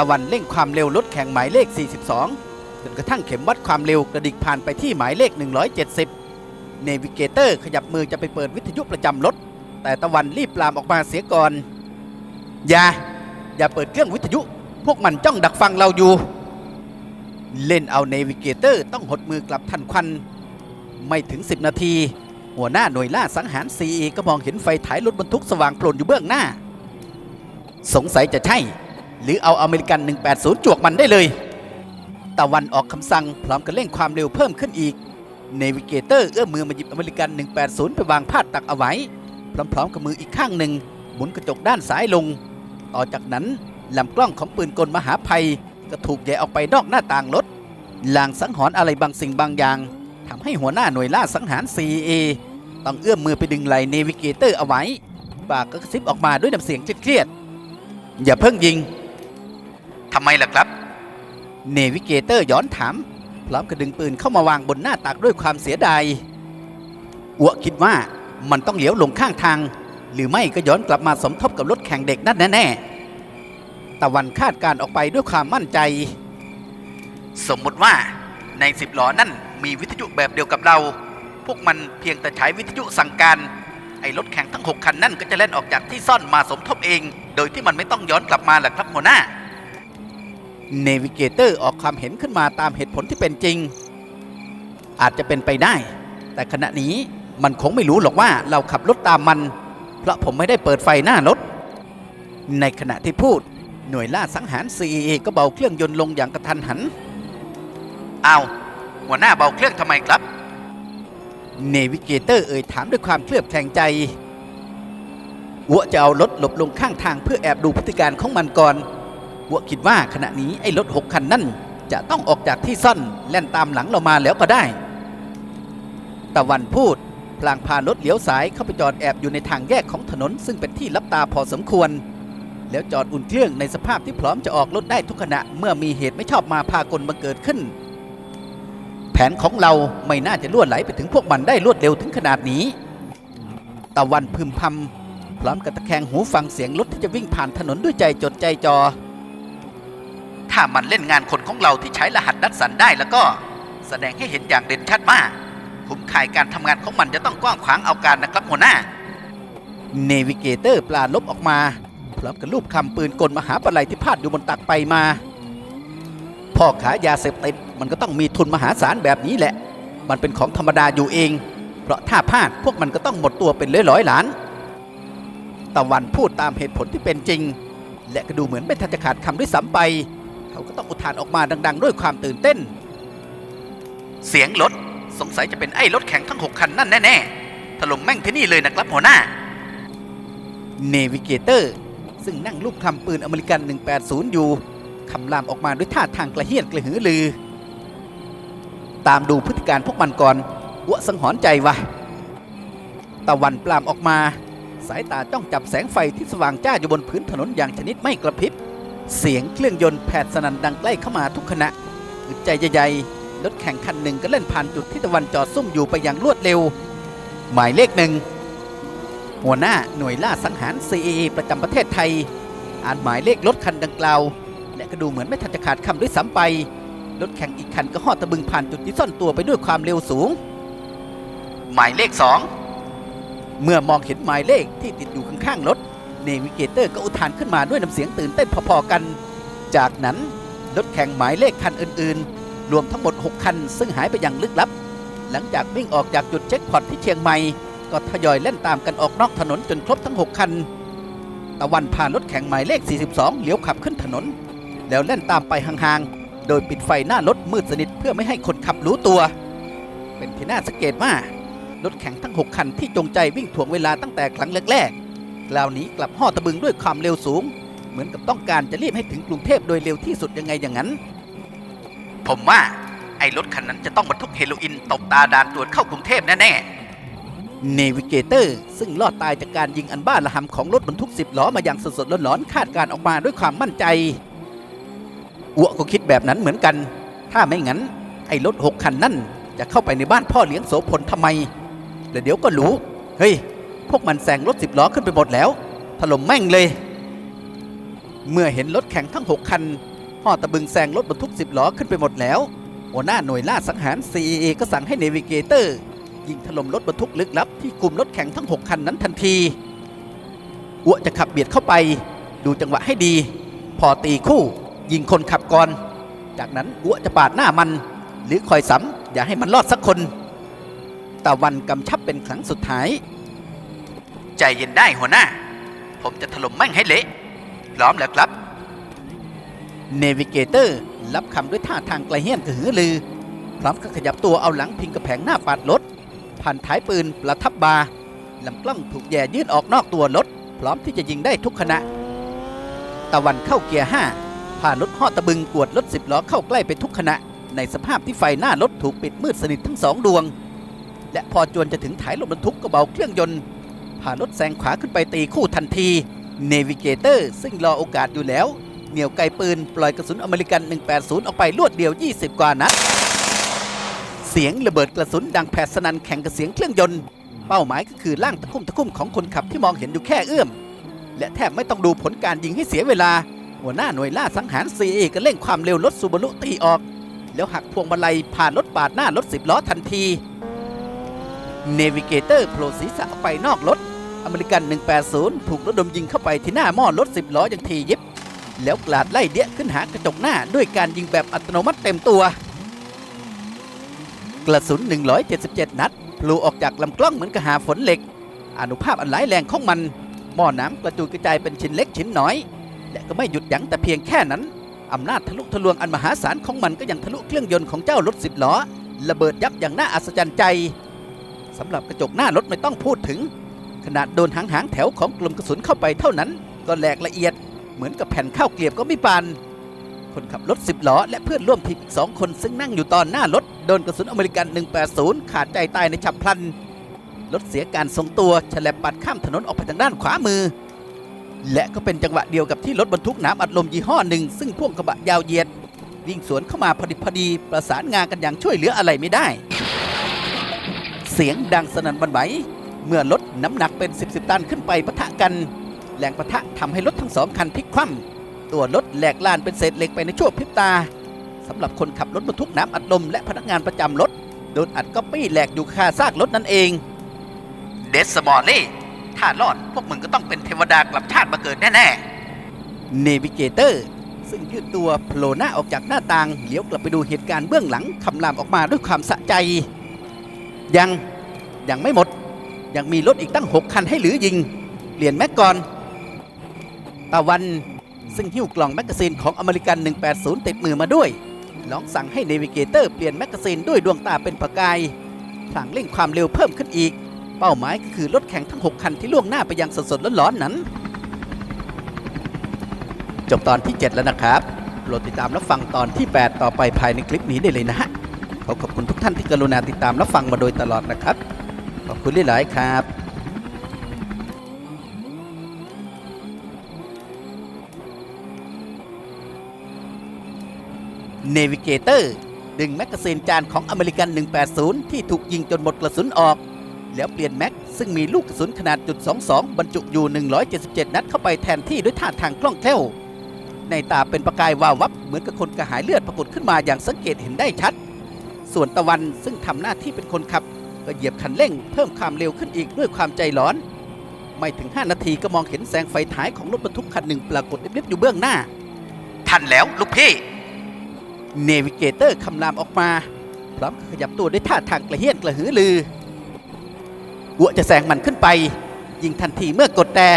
ะวันเร่งความเร็วรถแข่งหมายเลข 42 จนกระทั่งเข็มวัดความเร็วกระดิกผ่านไปที่หมายเลข 170 เนวิเกเตอร์ขยับมือจะไปเปิดวิทยุประจำรถ แต่ตะวันรีบปรามออกมาเสียก่อน อย่า อย่าเปิดเครื่องวิทยุ พวกมันจ้องดักฟังเราอยู่ เล่นเอาเนวิเกเตอร์ต้องหดมือกลับทันควัน ไม่ถึง 10 นาที หัวหน้าหน่วยล่าสังหาร CE ก็มองเห็นไฟถ่ายรถบรรทุกสว่างโพลนอยู่เบื้องหน้า สงสัยจะใช่ หรือเอาอเมริกัน 180 จวกมันได้เลย ตะวันออกคำสั่งพร้อมกับเร่งความเร็วเพิ่มขึ้นอีก เนวิเกเตอร์เอื้อมมือมาหยิบอเมริกัน 180 ไปวางพาดตักเอาไว้ พร้อมๆกับมืออีกข้างหนึ่งหมุนกระจกด้านซ้ายลง ต่อจากนั้นลำกล้องของปืนกลมหาภัย ก็ถูกแยกออกไปนอกหน้าต่างรถลางสังหรณ์อะไรบางสิ่งบางอย่างทำให้หัวหน้าหน่วยล่าสังหาร CA ต้องเอื้อมมือไปดึงไหลเนวิเกเตอร์เอาไว้ปากก็กระซิบออกมาด้วยน้ำเสียงเครียดๆอย่าเพิ่งยิง ทำไมล่ะครับ เนวิเกเตอร์ย้อนถาม พร้อมกับดึงปืนเข้ามาวางบนหน้าตักด้วยความเสียดายอัวคิดว่ามันต้องเหลียวลงข้างทาง หรือไม่ก็ย้อนกลับมาสมทบกับรถแข่งเด็กนั่นแน่ๆตะวันคาดการ์ออกไปด้วยความมั่นใจ สมมติว่าในสิบล้อนั่นมีวิทยุแบบเดียวกับเรา พวกมันเพียงแต่ใช้วิทยุสั่งการ ไอ้รถแข่งทั้ง 6 คันนั่นก็จะเล่นออกจากที่ซ่อนมาสมทบเอง โดยที่มันไม่ต้องย้อนกลับมาแหละครับหัวหน้า เนวิเกเตอร์ออกความเห็นขึ้นมาตามเหตุผลที่เป็นจริง อาจจะเป็นไปได้ แต่ขณะนี้มันคงไม่รู้หรอกว่าเราขับรถตามมัน เพราะผมไม่ได้เปิดไฟหน้ารถ ในขณะที่พูดหน่วยล่าสังหาร CEA ก็เบาเครื่องยนต์ลงอย่างกระทันหันอ้าวหัวหน้าเบาเครื่องทำไมครับเนวิเกเตอร์เอ่ยถามด้วยความเคลือบแคลงใจวัวจะเอารถหลบลงข้างทางเพื่อแอบดูพฤติการของมันก่อน วัวคิดว่าขณะนี้ไอ้รถหกคันนั่นจะต้องออกจากที่ซ่อนแล่นตามหลังเรามาแล้วก็ได้ ตะวันพูดพลางพารถเลี้ยวสายเข้าไปจอดแอบอยู่ในทางแยกของถนน ซึ่งเป็นที่ลับตาพอสมควร แล้วจอดอุ่นเครื่องในสภาพที่พร้อมจะออกรถได้ทุกขณะเมื่อมีเหตุไม่ชอบมาพากลบังเกิดขึ้น แผนของเราไม่น่าจะล่วไหลไปถึงพวกมันได้รวดเร็วถึงขนาดนี้ ตะวันพึมพำพร้อมกับตะแคงหูฟังเสียงรถที่จะวิ่งผ่านถนนด้วยใจจดใจจอ ถ้ามันเล่นงานคนของเราที่ใช้รหัสดัดสันได้แล้วก็แสดงให้เห็นอย่างเด่นชัดมาก คุ้มข่ายการทำงานของมันจะต้องกว้างขวางเอาการนะครับหัวหน้า เนวิเกเตอร์ปลาลบออกมาพร้อมกับรูปคำปืนกลมหาปลัยที่พาดอยู่บนตักไปมา พ่อขายาเสพติดมันก็ต้องมีทุนมหาศาลแบบนี้แหละ มันเป็นของธรรมดาอยู่เอง เพราะถ้าพลาดพวกมันก็ต้องหมดตัวเป็นร้อยๆล้านตะวันพูดตามเหตุผลที่เป็นจริง และก็ดูเหมือนไม่ทันจะขาดคำด้วยซ้ำไป เขาก็ต้องอุทานออกมาดัง ๆ ด้วยความตื่นเต้น เสียงรถสงสัยจะเป็นไอ้รถแข่งทั้ง6คันนั่นแน่ๆถล่มแม่งที่นี่เลยนะครับหัวหน้า เนวิเกเตอร์ ซึ่งนั่งลูกคำปืนอเมริกัน 180 อยู่คำรามออกมาด้วยท่าทางกระเฮียนกระหือรือ ตามดูพฤติการพวกมันก่อนอ้วสังหรณ์ใจวะตะวันปลามออกมา สายตาจ้องจับแสงไฟที่สว่างจ้าอยู่บนพื้นถนนอย่างชนิดไม่กระพริบ เสียงเครื่องยนต์แผดสนั่นดังใกล้เข้ามาทุกขณะอึดใจใหญ่ๆรถแข่งคันหนึ่งก็เล่นผ่านจุดที่ตะวันจอดซุ่มอยู่ไปอย่างรวดเร็ว หมายเลขหนึ่งหัวหน้าหน่วยล่าสังหาร CAA ประจำประเทศไทย อ่านหมายเลขรถคันดังกล่าวและก็ดูเหมือนไม่ทันจะขาดคำด้วยซ้ำไป รถแข่งอีกคันก็หอดตะบึงผ่านจุดที่ซ่อนตัวไปด้วยความเร็วสูง หมายเลขสองเมื่อมองเห็นหมายเลขที่ติดอยู่ข้างๆรถ เนวิเกเตอร์ก็อุทานขึ้นมาด้วยน้ำเสียงตื่นเต้นพอๆกัน จากนั้นรถแข่งหมายเลขคันอื่นๆ รวมทั้งหมด 6 คัน ซึ่งหายไปอย่างลึกลับ หลังจากวิ่งออกจากจุดเช็คพอตที่เชียงใหม่ ก็ทยอยเล่นตามกันออกนอกถนนจนครบทั้ง 6 คัน ตะวันพานรถแข่งหมายเลข 42 เลี้ยวขับขึ้นถนน แล้วเล่นตามไปห่างๆ โดยปิดไฟหน้ารถมืดสนิทเพื่อไม่ให้คนขับรู้ตัว เป็นที่น่าสังเกตว่ารถแข่งทั้ง 6 คันที่จงใจวิ่งถ่วงเวลาตั้งแต่ครั้งแรกๆ ราวนี้กลับห่อตะบึงด้วยความเร็วสูง เหมือนกับต้องการจะรีบให้ถึงกรุงเทพโดยเร็วที่สุดยังไงอย่างนั้น ผมว่าไอ้รถคันนั้นจะต้องบรรทุกเฮโรอีนตบตาดานตรวจเข้ากรุงเทพแน่ๆเนวิเกเตอร์ ซึ่งรอดตายจากการยิงอันบ้าระหำของรถบรรทุกสิบล้อมาอย่างสดๆร้อนๆคาดการออกมาด้วยความมั่นใจอัวก็คิดแบบนั้นเหมือนกัน ถ้าไม่งั้น ไอ้รถหกคันนั่นจะเข้าไปในบ้านพ่อเลี้ยงโสพลทำไมแล้วเดี๋ยวก็รู้ เฮ้ย พวกมันแซงรถสิบล้อขึ้นไปหมดแล้ว ถล่มแม่งเลย เมื่อเห็นรถแข่งทั้ง 6 คันห่อตะบึงแซงรถบรรทุก10ล้อขึ้นไปหมดแล้ว หัวหน้าหน่วยล่าสังหาร CAA ก็สั่งให้เนวิเกเตอร์ยิงถล่มรถบรรทุกลึกลับที่กลุ่มรถแข่งทั้ง 6 คันนั้นทันทีอัวจะขับเบียดเข้าไป ดูจังหวะให้ดี พอตีคู่ ยิงคนขับก่อน จากนั้นอัวจะปาดหน้ามัน หรือคอยสำอย่าให้มันรอดสักคนตะวันกำชับเป็นครั้งสุดท้าย ใจเย็นได้หัวหน้า ผมจะถล่มแม่งให้เละพร้อมแล้วครับ เนวิเกเตอร์รับคำด้วยท่าทางไกลเฮี้ยนกระหือรือ พร้อมกับขยับตัวเอาหลังพิงกระแผงหน้าปาดรถผ่านท้ายปืนประทับบาลำกล้องถูกแย่ยื่นออกนอกตัวรถ พร้อมที่จะยิงได้ทุกขณะ ตะวันเข้าเกียร์5ผ่านรถห่อตะบึงกวดรถสิบล้อเข้าใกล้ไปทุกขณะ ในสภาพที่ไฟหน้ารถถูกปิดมืดสนิททั้งสองดวง และพอจวนจะถึงถ่ายรถบรรทุกก็เบาเครื่องยนต์ พารถแซงขวาขึ้นไปตีคู่ทันทีเนวิเกเตอร์ซึ่งรอโอกาสอยู่แล้ว เหนี่ยวไกปืน ปล่อยกระสุนอเมริกัน 180 ออกไปรวดเดียว 20 กว่านัด เสียงระเบิดกระสุนดังแผดสนั่นแข่งกับเสียงเครื่องยนต์ เป้าหมายก็คือร่างตะคุ่มตะคุ่มของคนขับที่มองเห็นอยู่แค่เอื้อม และแทบไม่ต้องดูผลการยิงให้เสียเวลา หัวหน้าหน่วยล่าสังหาร CA ก็เร่งความเร็วรถซูบารุตีออก แล้วหักพวงมาลัยผ่านรถปาดหน้ารถสิบล้อทันทีเนวิเกเตอร์โผล่ศีรษะออกไปนอกรถ อเมริกัน 180 ถูกระดมยิงเข้าไปที่หน้าหม้อรถ 10 ล้ออย่างทียิบ แล้วกลาดไล่เดี้ยขึ้นหากระจกหน้าด้วยการยิงแบบอัตโนมัติเต็มตัว กระสุน 177 นัดพลูออกจากลำกล้องเหมือนกระหาฝนเหล็ก อนุภาพอันร้ายแรงของมัน หม้อน้ำกระจุยกระจายเป็นชิ้นเล็กชิ้นน้อย และก็ไม่หยุดยั้งแต่เพียงแค่นั้นอำนาจทะลุทะลวงอันมหาศาลของมันก็ยังทะลุเครื่องยนต์ของเจ้ารถสิบล้อระเบิดยับอย่างน่าอัศจรรย์ใจสำหรับกระจกหน้ารถไม่ต้องพูดถึง ขนาดโดนหางหางๆแถวของกลุ่มกระสุนเข้าไปเท่านั้น ก็แหลกละเอียดเหมือนกับแผ่นข้าวเกลียบก็ไม่ปานคนขับรถสิบล้อและเพื่อนร่วมทีมอีกสองคนซึ่งนั่งอยู่ตอนหน้ารถโดนกระสุนอเมริกัน 180 ขาดใจตายในฉับพลัน รถเสียการทรงตัวฉลับปัดข้ามถนนออกไปทางด้านขวามือ และก็เป็นจังหวะเดียวกับที่รถบรรทุกน้ำอัดลมยี่ห้อหนึ่ง ซึ่งพ่วงกระบะยาวเหยียด วิ่งสวนเข้ามาพอดีพอดี ประสานงานกันอย่างช่วยเหลืออะไรไม่ได้ เสียงดังสนั่นหวันไหว เมื่อรถน้ำหนักเป็น 10บสตันขึ้นไปปะทะกัน แรงปะทะทำให้รถทั้งสองคันพลิกคว่ำตัวรถแหลกลานเป็นเศษเหล็กไปในชั่วพริบตาสำหรับคนขับรถบรรทุกน้ำอัดลมและพนักงานประจำรถโดนอัดก๊อปปี้แหลกอยู่คาซากรถนั่นเองเดสมอลลี่ถ้ารอดพวกมึงก็ต้องเป็นเทวดากลับชาติมาเกิดแน่ๆเนวิเกเตอร์ซึ่งยืดตัวโผล่หน้าออกจากหน้าต่างเลี้ยวกลับไปดูเหตุการณ์เบื้องหลังคำรามออกมาด้วยความสะใจ ยังยังไม่หมด ยังมีรถอีกตั้ง 6 คันให้หรือยิงเปลี่ยนแม็กก่อน ตะวันซึ่งหิ้วกล่องแมกกาซีนของอเมริกัน 180 ติดมือมาด้วย ลองสั่งให้เนวิเกเตอร์เปลี่ยนแมกกาซีนด้วยดวงตาเป็นประกายพลางเร่งความเร็วเพิ่มขึ้นอีก เป้าหมายก็คือรถแข่งทั้ง 6 คันที่ล่วงหน้าไปยังสดๆร้อนๆนั้น จบตอนที่ 7 แล้วนะครับโปรดติดตามรับฟังตอนที่ 8 ต่อไปภายในคลิปนี้ได้เลยนะฮะขอขอบคุณทุกท่านที่กรุณาติดตามรับฟังมาโดยตลอดนะครับ ขอบคุณหลายๆครับเนวิเกเตอร์ดึงแมกกาซีนจานของอเมริกัน 180 ที่ถูกยิงจนหมดกระสุนออก แล้วเปลี่ยนแม็กซึ่งมีลูกกระสุนขนาดจุด22 บรรจุอยู่ 177 นัดเข้าไปแทนที่ด้วยท่าทางคล่องแคล่ว ในตาเป็นประกายวาววับเหมือนกับคนกระหายเลือดปรากฏขึ้นมาอย่างสังเกตเห็นได้ชัด ส่วนตะวันซึ่งทำหน้าที่เป็นคนขับ ก็เหยียบคันเร่งเพิ่มความเร็วขึ้นอีกด้วยความใจร้อน ไม่ถึง 5 นาทีก็มองเห็นแสงไฟท้ายของรถบรรทุกคันหนึ่งปรากฏลิบๆอยู่เบื้องหน้า ทันแล้วลูกพี่ เนวิเกเตอร์คำรามออกมา พร้อมกับขยับตัวด้วยท่าทางกระเฮี้ยนกระหือรือกัวจะแซงมันขึ้นไป ยิงทันทีเมื่อกดแต่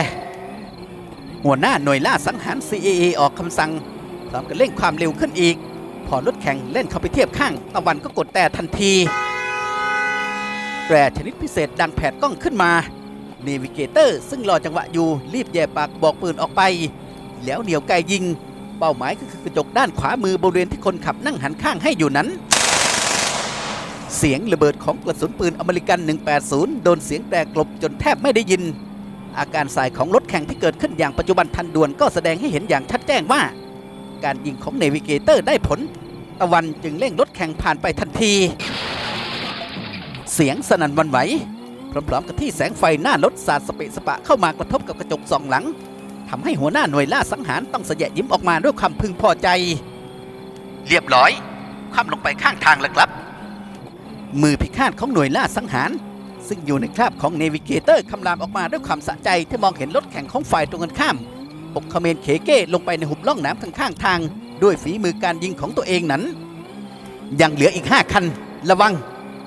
หัวหน้าหน่วยล่าสังหาร CAA ออกคำสั่งพร้อมกับเร่งความเร็วขึ้นอีก พอรถแข่งเล่นเข้าไปเทียบข้างตะวันก็กดแต่ทันที แตรชนิดพิเศษดังแผดกล้องขึ้นมาเนวิเกเตอร์ซึ่งรอจังหวะอยู่รีบแย่ปากบอกปืนออกไป แล้วเหนียวไกยิง เป้าหมายก็คือกระจกด้านขวามือบริเวณที่คนขับนั่งหันข้างให้อยู่นั้น เสียงระเบิดของกระสุนปืนอเมริกัน 180 โดนเสียงแตกกลบจนแทบไม่ได้ยิน อาการสายของรถแข่งที่เกิดขึ้นอย่างปัจจุบันทันด่วนก็แสดงให้เห็นอย่างชัดแจ้งว่า การยิงของเนวิเกเตอร์ได้ผล ตะวันจึงเร่งรถแข่งผ่านไปทันที เสียงสนั่นวันไหวพร้อมๆกับที่แสงไฟหน้ารถสาดสเปะสปะเข้ามากระทบกับกระจกสองหลังทำให้หัวหน้าหน่วยล่าสังหารต้องเสยะยิ้มออกมาด้วยความพึงพอใจ เรียบร้อยคว่ำลงไปข้างทางแล้วครับ มือพิฆาตของหน่วยล่าสังหาร ซึ่งอยู่ในคราบของเนวิเกเตอร์คำรามออกมาด้วยความสะใจที่มองเห็นรถแข่งของฝ่ายตรงกันข้ามปกเขมรเขเก้ลงไปในหุบล่องน้ำข้างๆทาง ด้วยฝีมือการยิงของตัวเองนั้น ยังเหลืออีกห้าคัน ระวัง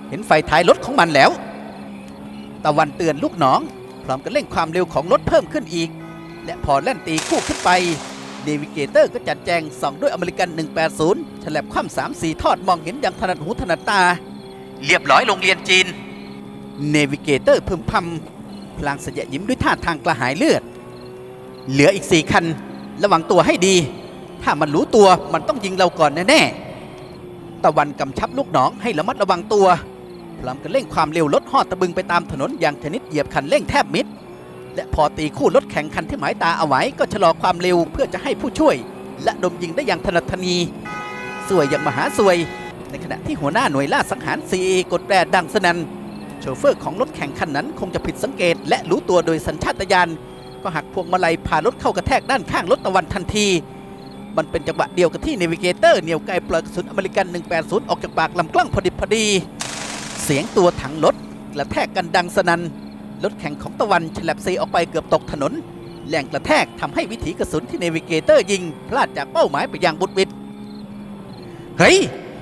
เห็นไฟท้ายรถของมันแล้ว ตะวันเตือนลูกน้อง พร้อมกับเร่งความเร็วของรถเพิ่มขึ้นอีก และพอแล่นตีคู่ขึ้นไปเนวิเกเตอร์ก็จัดแจงส่องด้วยอเมริกัน 180 ฉลับคว่ำสามสีทอดมองเห็นอย่างถนัดหูถนัดตา เรียบร้อยโรงเรียนจีน เนวิเกเตอร์พึมพำพลางสยะยิ้มด้วยท่าทางกระหายเลือด เหลืออีกสี่คัน ระวังตัวให้ดี ถ้ามันรู้ตัวมันต้องยิงเราก่อนแน่ๆตะวันกำชับลูกน้องให้ระมัดระวังตัว พร้อมกับเร่งความเร็วลดหอดตะบึงไปตามถนนอย่างชนิดเหยียบคันเร่งแทบมิด และพอตีคู่รถแข่งคันที่หมายตาเอาไว้ก็ชะลอความเร็วเพื่อจะให้ผู้ช่วย และดมยิงได้อย่างถนัดทนี สวยอย่างมหาสวย ในขณะที่หัวหน้าหน่วยล่าสังหาร CA กดแตรดังสนันโชเฟอร์ของรถแข่งคันนั้นคงจะผิดสังเกต และรู้ตัวโดยสัญชาตญาณก็หักพวงมาลัยพารถเข้ากระแทกด้านข้างรถตะวันทันที มันเป็นจังหวะเดียวกับที่เนวิเกเตอร์เหนี่ยวไกลปล่อยกระสุนอเมริกัน 180 ออกจากปากลำกล้องพอดิบพอดี เสียงตัวถังรถกระแทกกันดังสนัน่นรถแข่งของตะวันฉลับเซออกไปเกือบตกถนนแรงกระแทกทำให้วิถีกระสุนที่เนวิเกเตอร์ยิง พลาดจากเป้าหมายไปอย่างบุดวิด เฮ้ย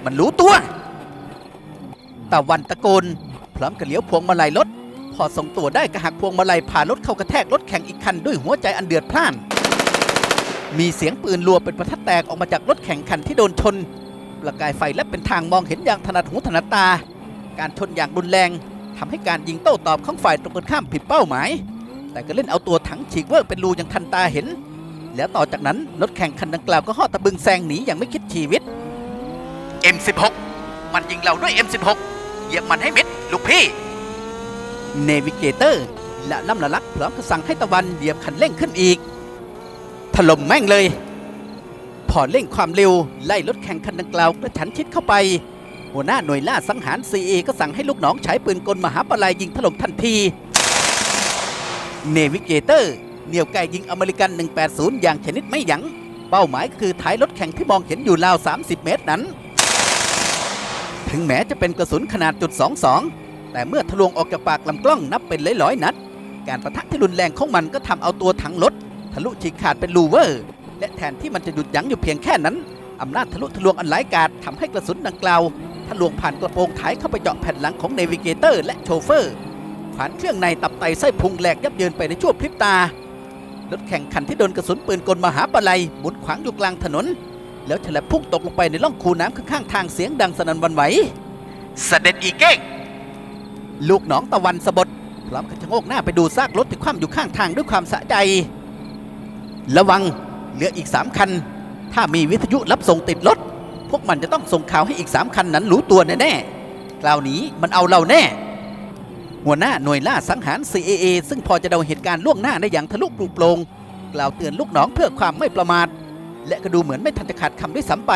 มันรู้ตัว ตะวันตะโกน พร้อมกับเลี้ยวพวงมาลัยรถ พอทรงตัวได้ก็หักพวงมาลัยพานรถเข้ากระแทกรถแข่งอีกคันด้วยหัวใจอันเดือดพล่าน มีเสียงปืนรัวเป็นประทัดแตกออกมาจากรถแข่งคันที่โดนชน ประกายไฟและเป็นทางมองเห็นอย่างถนัดหูถนัดตา การชนอย่างรุนแรงทำให้การยิงโต้ตอบของฝ่ายตรงกันข้ามผิดเป้าหมาย แต่ก็เล่นเอาตัวถังฉีกเวิร์กเป็นรูอย่างทันตาเห็น แล้วต่อจากนั้นรถแข่งคันดังกล่าวก็หอดตะบึงแซงหนีอย่างไม่คิดชีวิต M16 มันยิงเราด้วย M16 เหยียบมันให้เม็ดลูกพี่เนวิเกเตอร์และล่ำละลักพร้อมกับสั่งให้ตะวันเหยียบคันเร่งขึ้นอีก ถล่มแม่งเลย พอเร่งความเร็วไล่รถแข่งคันดังกล่าวกระชั้นชิดเข้าไป หัวหน้าหน่วยล่าสังหาร CA ก็สั่งให้ลูกน้องใช้ปืนกลมหาปลายยิงถล่มทันที เนวิเกเตอร์เหนี่ยวไกยิงอเมริกัน 180 อย่างชนิดไม่ยัง้ง เป้าหมายคือท้ายรถแข่งที่มองเห็นอยู่ราว 30 เมตรนั้น ถึงแม้จะเป็นกระสุนขนาดจุด22 แต่เมื่อทะลวงออกจากปากลำกล้องนับเป็นร้อยๆนัด การประทะที่รุนแรงของมันก็ทำเอาตัวถังรถทะลุฉีกขาดเป็นลูเวอร์ และแทนที่มันจะหยุดยั้งอยู่เพียงแค่นั้นอำนาจทะลุทะลวงอันร้ายกาจทำให้กระสุนดังกล่าว ทะลวงผ่านกระโปรงท้ายเข้าไปเจาะแผ่นหลังของเนวิเกเตอร์และโชเฟอร์ผ่านเครื่องในตับไตไส้พุงแหลกยับเยินไปในชั่วพริบตารถแข่งคันที่โดนกระสุนปืนกลมหาปลัยหมุนขวางอยู่กลางถนน แล้วฉลับพุ่งตกลงไปในร่องคูน้ำข้างๆทางเสียงดังสนั่นหวันไหวเสด็จอีเก้งลูกน้องตะวันสะบดพร้อมกับชะโงกหน้าไปดูซากรถที่คว่ำอยู่ข้างทางด้วยความสะใจ ระวังเหลืออีกสามคัน ถ้ามีวิทยุรับส่งติดรถพ วกมันจะต้องส่งข่าวให้อีกสามคันนั้นรู้ตัวแน่ๆคราวนี้มันเอาเราแน่ หัวหน้าหน่วยล่าสังหาร CAA ซึ่งพอจะเดาเหตุการณ์ล่วงหน้าได้อย่างทะลุปลุกโปรงกล่าวเตือนลูกน้องเพื่อความไม่ประมาท และก็ดูเหมือนไม่ทันจะขาดคำด้วยซ้ำไป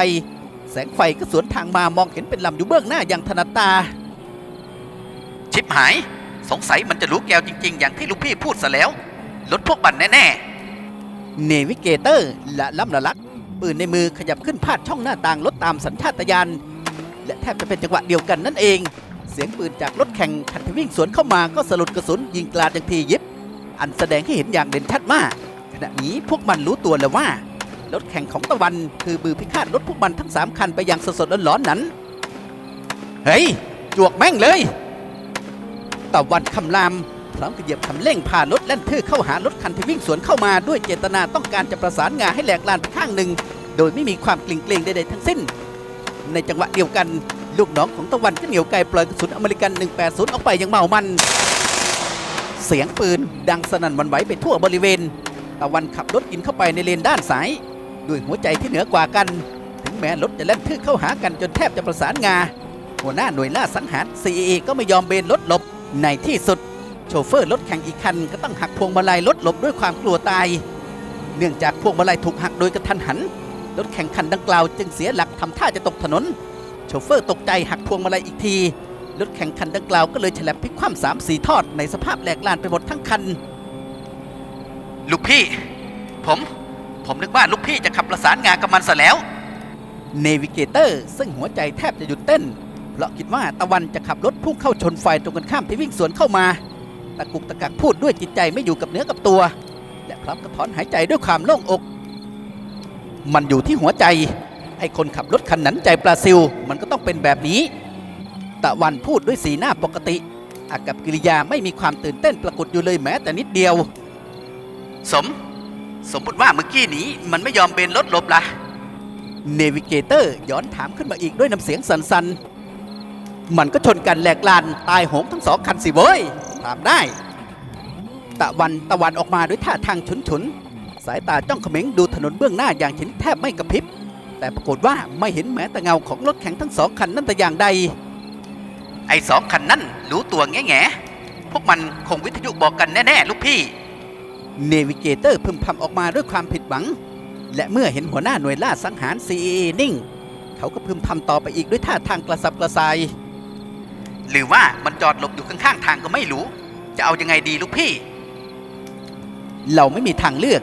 แสงไฟก็สวนทางมามองเห็นเป็นลำอยู่เบื้องหน้าอย่างถนัดตา ชิบหาย สงสัยมันจะรู้แก้วจริงๆ อย่างที่ลูกพี่พูดซะแล้วรถพวกบันแน่ๆ เนวิเกเตอร์และล้ำละลัก ปืนในมือขยับขึ้นพาดช่องหน้าต่างรถตามสัญชาตญาณและแทบจะเป็นจังหวะเดียวกันนั่นเอง เสียงปืนจากรถแข่งคันที่วิ่งสวนเข้ามาก็สลุดกระสุนยิงกลาดอย่างทียิบ อันแสดงให้เห็นอย่างเด่นชัดมากขณะนี้พวกมันรู้ตัวแล้วว่ารถแข่งของตะวันคือมือพิฆาตรถพวกมันทั้ง 3 คันไปอย่างสดๆร้อนๆนั้น เฮ้ย จวกแม่งเลย ตะวันคำราม พร้อมกับเหยียบคันเร่งพานรถแล่นทื่อเข้าหารถคันที่วิ่งสวนเข้ามาด้วยเจตนาต้องการจะประสานงาให้แหลกลานไปข้างหนึ่ง โดยไม่มีความเกลิ่งเกรงใดๆทั้งสิ้น ในจังหวะเดียวกัน ลูกน้องของตะวันก็เหนียวไกลปล่อยกระสุนอเมริกัน 180 ออกไปอย่างเมามัน เสียงปืนดังสนั่นวันไหวไปทั่วบริเวณ ตะวันขับรถกินเข้าไปในเลนด้านซ้ายด้วยหัวใจที่เหนือกว่ากัน ถึงแม้รถจะแล่นทื่อเข้าหากันจนแทบจะประสานงาหัวหน้าหน่วยล่าสังหาร CAA ก็ไม่ยอมเบนรถหลบในที่สุด โชเฟอร์รถแข่งอีกคันก็ต้องหักพวงมาลัยรถหลบด้วยความกลัวตาย เนื่องจากพวงมาลัยถูกหักโดยกระทันหัน รถแข่งคันดังกล่าวจึงเสียหลักทำท่าจะตกถนน โชเฟอร์ตกใจหักพวงมาลัยอีกที รถแข่งคันดังกล่าวก็เลยฉลับพลิกคว่ำสามสี่ทอดในสภาพแหลกลานไปหมดทั้งคัน ลูกพี่ ผม ผมนึกว่าลูกพี่จะขับประสานงานกับมันซะแล้ว เนวิเกเตอร์ซึ่งหัวใจแทบจะหยุดเต้น เพราะคิดว่าตะวันจะขับรถพุ่งเข้าชนไฟตรงกันข้ามที่วิ่งสวนเข้ามา ตะกุกตะกักพูดด้วยจิตใจไม่อยู่กับเนื้อกับตัว และพร้อมกับถอนหายใจด้วยความโล่งอก มันอยู่ที่หัวใจ ไอ้คนขับรถคันนั้นใจปลาซิล มันก็ต้องเป็นแบบนี้ ตะวันพูดด้วยสีหน้าปกติ อากับกิริยาไม่มีความตื่นเต้นปรากฏอยู่เลยแม้แต่นิดเดียว สม สมมติว่าเมื่อกี้นี้มันไม่ยอมเบนรถหลบละเนวิเกเตอร์ย้อนถามขึ้นมาอีกด้วยน้ำเสียงสันๆมันก็ชนกันแหลกลานตายโหงทั้งสองคันสิเว้ย ถามได้ ตะวันตะวันออกมาด้วยท่าทางฉุนฉุนๆสายตาจ้องเขม็งดูถนนเบื้องหน้าอย่างเห็นแทบไม่กระพริบ แต่ปรากฏว่าไม่เห็นแม้แต่เงาของรถแข่งทั้งสองคันนั่นแต่อย่างใด ไอ้สองคันนั่นรู้ตัวแง่แง่ๆพวกมันคงวิทยุบอกกันแน่ๆลูกพี่เนวิเกเตอร์พึมพำออกมาด้วยความผิดหวัง และเมื่อเห็นหัวหน้าหน่วยล่าสังหาร CAA นิ่ง เขาก็พึมพำต่อไปอีกด้วยท่าทางกระสับกระส่าย หรือว่ามันจอดหลบอยู่ข้างๆทางก็ไม่รู้ จะเอายังไงดีลูกพี่ เราไม่มีทางเลือก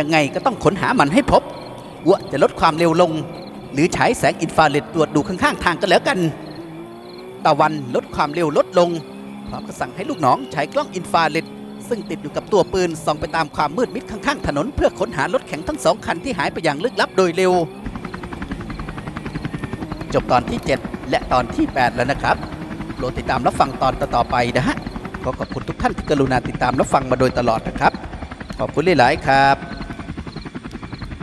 ยังไงก็ต้องค้นหามันให้พบว่าจะลดความเร็วลง หรือใช้แสงอินฟราเรดตรวจดูข้างๆทางก็แล้วกัน ตะวันลดความเร็วลดลงพร้อมกับสั่งให้ลูกน้องใช้กล้องอินฟราเรดซึ่งติดอยู่กับตัวปืนส่องไปตามความมืดมิดข้างๆถนน เพื่อค้นหารถแข็งทั้งสองคันที่หายไปอย่างลึกลับโดยเร็ว จบตอนที่ 7 และตอนที่ 8 แล้วนะครับ รดติดตามรับฟังตอนต่อๆไปนะฮะขอขอบคุณทุกท่านที่กรุณาติดตามรับฟังมาโดยตลอดนะครับ ขอบคุณหลายๆครับ